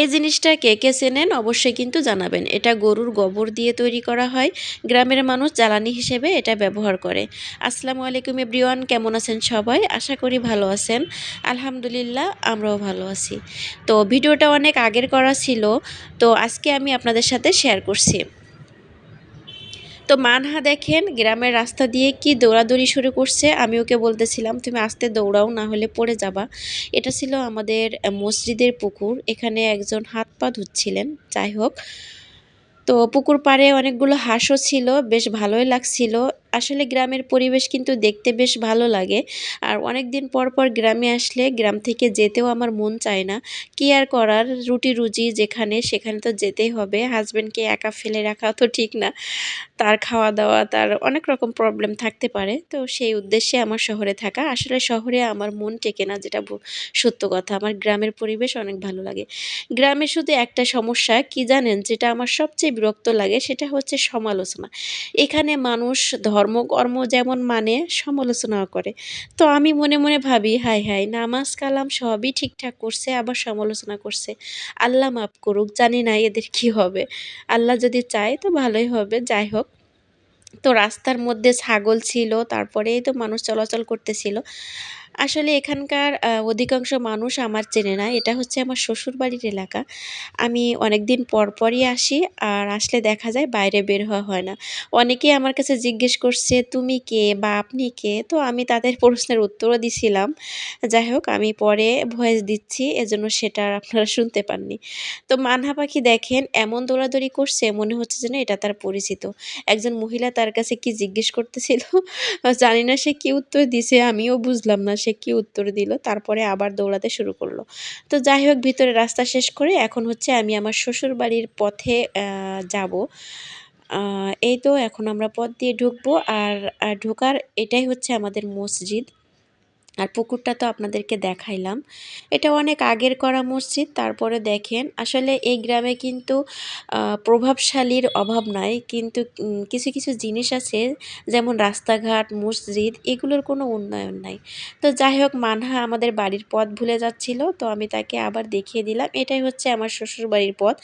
এই জিনিসটা কে কে চেনেন অবশ্যই কিন্তু জানাবেন। এটা গরুর গোবর দিয়ে তৈরি করা হয়। গ্রামের মানুষ জ্বালানি হিসেবে এটা ব্যবহার করে। আসসালামু আলাইকুম এব্রিওয়ান কেমন আছেন সবাই? আশা করি ভালো আছেন। আলহামদুলিল্লাহ, আমরাও ভালো আছি। তো ভিডিওটা অনেক আগের করা ছিল। তো আজকে আমি আপনাদের সাথে শেয়ার করছি। তো মানহা দেখেন গ্রামের রাস্তা দিয়ে কি দৌড়াদৌড়ি শুরু করছে, আমি ওকে বলতেছিলাম, তুমি আস্তে দৌড়াও, না হলে পড়ে যাবা। এটা ছিল আমাদের মসজিদের পুকুর, এখানে একজন হাত পা ধুচ্ছিলেন, যাই হোক। তো পুকুর পাড়ে অনেকগুলো হাঁসও ছিল, বেশ ভালোই লাগছিল। আসলে গ্রামের পরিবেশ কিন্তু দেখতে বেশ ভালো লাগে। আর অনেক দিন পর পর গ্রামে আসলে গ্রাম থেকে যেতেও আমার মন চায় না। কি আর করার, রুটি রুজি যেখানে সেখানে তো যেতেই হবে হাজব্যান্ডকে একা ফেলে রাখা তো ঠিক না। তার খাওয়া দাওয়া তার অনেক রকম প্রবলেম থাকতে পারে। তো সেই উদ্দেশ্যে আমার শহরে থাকা। আসলে শহরে আমার মন টেকে না যেটা সত্য কথা। আমার গ্রামের পরিবেশ অনেক ভালো লাগে। গ্রামে শুধু একটা সমস্যা কি জানেন? যেটা আমার সবচেয়ে বিরক্ত লাগে সেটা হচ্ছে সমালোচনা। এখানে মানুষ ধর্ম কর্ম যেমন মানে সমালোচনাও করে। তো আমি মনে মনে ভাবি হাই হাই নামাজ, কালাম সবই ঠিকঠাক করছে, আবার সমালোচনা করছে। আল্লাহ মাফ করুক, জানি না এদের কি হবে। আল্লাহ যদি চায় তো ভালোই হবে। যাই হোক তো রাস্তার মধ্যে ছাগল ছিল তারপরেই তো মানুষ চলাচল করতেছিল। আসলে এখানকার অধিকাংশ মানুষ আমার চেনে না। এটা হচ্ছে আমার শ্বশুর বাড়ির এলাকা। আমি অনেক দিন পর পরই আসি আর আসলে দেখা যায় বাইরে বের হওয়া হয় না। অনেকেই আমার কাছে জিজ্ঞেস করছে, তুমি কে বা আপনি কে? তো আমি তাদের প্রশ্নের উত্তরও দিছিলাম। যাই হোক, আমি পরে ভয়েস দিচ্ছি, এজন্য সেটা আপনারা শুনতে পাননি। তো মানহা পাখি দেখেন, এমন দৌড়াদৌড়ি করছে, মনে হচ্ছে যেন এটা তার পরিচিত। একজন মহিলা তার কাছে কি জিজ্ঞেস করতেছিল, জানি না সে কি উত্তর দিছে, আমিও বুঝলাম না। সে কি উত্তর দিল? তারপরে আবার দৌড়াতে শুরু করল। তো যাই হোক ভিতরে রাস্তা শেষ করে এখন হচ্ছে আমি আমার শ্বশুর বাড়ির পথে যাব। এই তো এখন আমরা পথ দিয়ে ঢুকবো। আর ঢোকার এটাই হচ্ছে আমাদের মসজিদ। আর পুকুরটা তো আপনাদেরকে দেখাইলাম। এটা অনেক আগের করা মসজিদ, তারপরে দেখেন, আসলে এই গ্রামে কিন্তু প্রভাবশালীর অভাব নাই, কিন্তু কিছু কিছু জিনিস আছে, যেমন রাস্তাঘাট, মসজিদ, এগুলোর কোনো উন্নয়ন নাই। তো যাই হোক, মানহা আমাদের বাড়ির পথ ভুলে যাচ্ছিল, তো আমি তাকে আবার দেখিয়ে দিলাম, এটাই হচ্ছে আমার শ্বশুর বাড়ির পথ।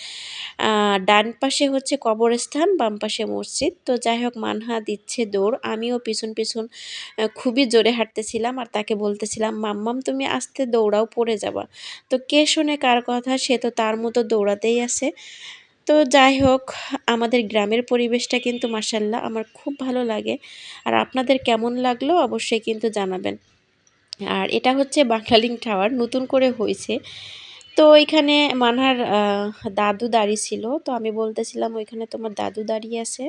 ডান পাশে হচ্ছে কবরস্থান, বাম পাশে মসজিদ, তো যাই হোক, মানহা দিচ্ছে দৌড়, আমিও পিছন পিছন খুবই জোরে হাঁটতেছিলাম, আর তাকে বলতেছিলাম, মাম্মাম, তুমি আস্তে দৌড়াও, পড়ে যাবা। তো কে শোনে কার কথা, সে তো তার মতো দৌড়াতেই আছে। তো যাই হোক, আমাদের গ্রামের পরিবেশটা কিন্তু মাসাল্লাহ আমার খুব ভালো লাগে। আর আপনাদের কেমন লাগল অবশ্যই কিন্তু জানাবেন। আর এটা হচ্ছে বাংলালিং টাওয়ার, নতুন করে হয়েছে তো এখানে মানহার দাদু দাঁড়িয়ে ছিল। তো আমি বলতেছিলাম, ওইখানে তোমার দাদু দাঁড়িয়ে আছে।